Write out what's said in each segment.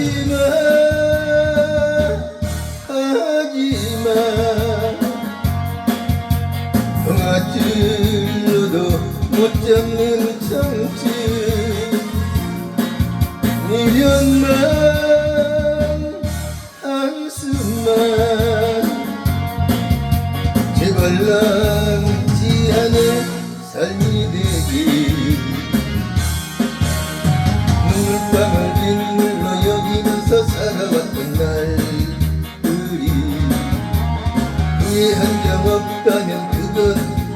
하지마 하지마 동아찔러도 못 잡는 참치 미련만 한숨만 제발 난지 않은 삶이 되길 한 적 없다면 그건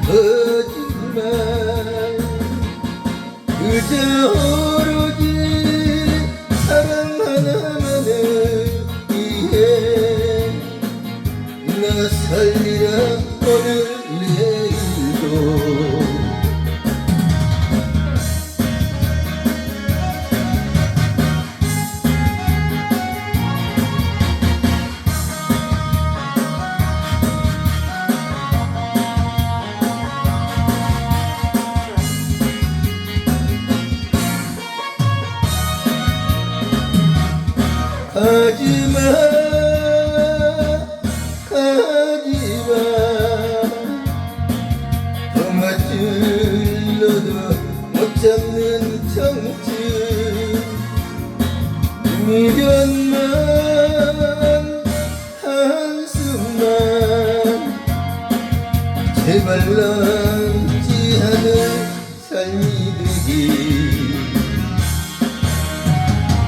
거짓말. 그저 오로지 사랑 하나만을 위해 나 살리라 오늘 내일도 가지마 가지마 동아줄로도 못 잡는 청춘 미련만 한숨만 제발 남지 않은 삶이 되기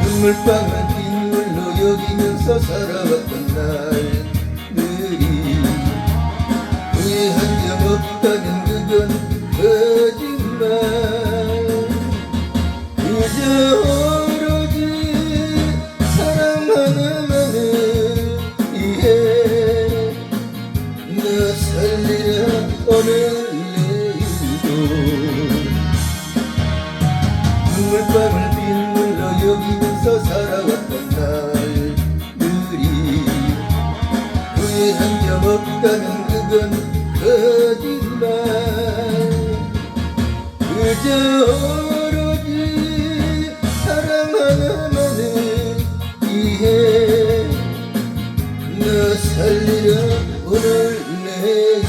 눈물방울 여기면서 살아왔던 날들이 후회한 적 없다면 그건 거짓말. 그저 오로지 사랑 하나만을 위해. 나 살리라 오늘 내일도 눈물방울 빗물로 여기면서 살아왔던 한 점 없다는 그건 거짓말. 그저 오로지 사랑 하나만을 위해 너 살리려 오늘 내일